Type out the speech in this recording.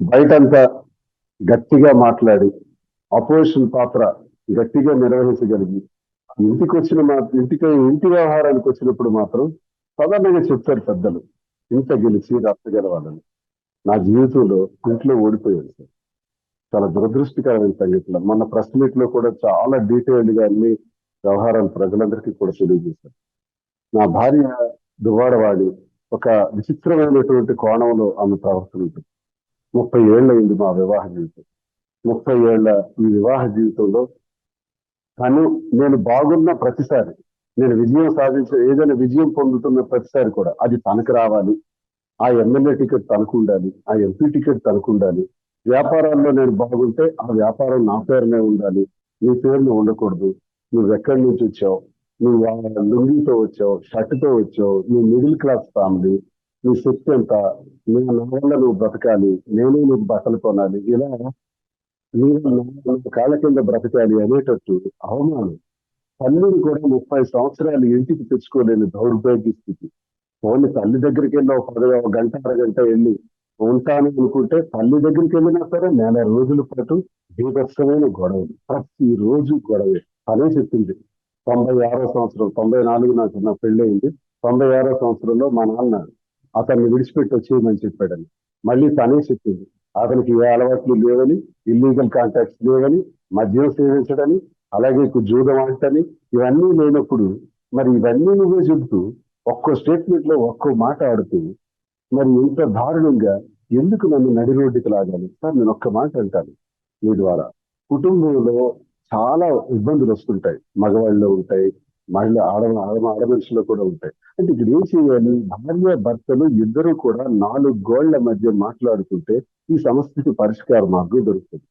బయటంతా గట్టిగా మాట్లాడి అపోజిషన్ పాత్ర గట్టిగా నిర్వహించగలిగి ఇంటికి వచ్చిన మా ఇంటికి ఇంటి వ్యవహారానికి వచ్చినప్పుడు మాత్రం సాధారణంగా చెప్తారు పెద్దలు ఇంత గెలిచి రచ్చ నా జీవితంలో ఇంట్లో ఓడిపోయాను సార్. చాలా దురదృష్టకరమైన సంగతిలో మొన్న ప్రెస్ మీట్లో కూడా చాలా డీటెయిల్డ్గా అన్ని వ్యవహారాలు ప్రజలందరికీ కూడా తెలియజేశారు. నా భార్య దువాడవాడి ఒక విచిత్రమైనటువంటి కోణంలో ఆమె ప్రవర్తన ఉంటుంది. ముప్పై ఏళ్ళయింది మా వివాహ జీవితం. ముప్పై ఏళ్ళ ఈ వివాహ జీవితంలో తను నేను బాగున్న ప్రతిసారి నేను విజయం సాధించిన ఏదైనా విజయం పొందుతున్న ప్రతిసారి కూడా అది తనకు రావాలి. ఆ ఎమ్మెల్యే టికెట్ తనకు ఉండాలి ఆ ఎంపీ టికెట్ తనకు ఉండాలి. వ్యాపారాల్లో నేను బాగుంటే ఆ వ్యాపారం నా పేరునే ఉండాలి. నీ పేరును ఉండకూడదు. నువ్వు ఎక్కడి నుంచి వచ్చావు? నువ్వు లుంగితో వచ్చావు షర్ట్తో వచ్చావు నువ్వు మిడిల్ క్లాస్ ఫ్యామిలీ నీ శక్తి ఎంత? నేను నా వల్ల నువ్వు బ్రతకాలి. నేను నువ్వు బట్టలు కొనాలి. ఇలా నేను కాళ్ళ కింద బ్రతకాలి అనేటట్టు అవమానం. తల్లిని కూడా ముప్పై సంవత్సరాలు ఇంటికి తెచ్చుకోలేని దౌర్భాగ్య స్థితి. ఓన్లీ తల్లి దగ్గరికి వెళ్ళి ఒక పది ఒక గంట అరగంట వెళ్ళి ఉంటాను అనుకుంటే తల్లి దగ్గరికి వెళ్ళినా సరే నెల రోజుల పాటు బీభత్సమైన గొడవలు. ప్రతి రోజు గొడవే. అనే చెప్పింది. తొంభై ఆరో సంవత్సరం తొంభై నాలుగు నాకు నా పెళ్ళయింది. తొంభై ఆరో సంవత్సరంలో మా నాన్న అతన్ని విడిచిపెట్టి వచ్చేయమని చెప్పాడని. మళ్ళీ తనే చెప్పింది అతనికి ఏ అలవాట్లు లేవని ఇల్లీగల్ కాంటాక్ట్స్ లేవని మద్యం సేవించడని అలాగే జూదం ఆడటని ఇవన్నీ లేనప్పుడు మరి ఇవన్నీ నువ్వే చెబుతూ ఒక్కో స్టేట్మెంట్లో ఒక్కో మాట ఆడుతూ మరి ఇంత దారుణంగా ఎందుకు నన్ను నడి రోడ్డుకి లాగాలి? సార్ నేను ఒక్క మాట అంటాను మీ ద్వారా. కుటుంబంలో చాలా ఇబ్బందులు వస్తుంటాయి. మగవాళ్ళలో ఉంటాయి మహిళ ఆడ ఆడ ఆడ మనుషుల్లో కూడా ఉంటాయి. అంటే ఇక్కడ ఏం చేయాలి? భార్య భర్తలు ఇద్దరు కూడా నాలుగు గోళ్ళ మధ్య మాట్లాడుకుంటే ఈ సమస్యకి పరిష్కార మార్గం దొరుకుతుంది.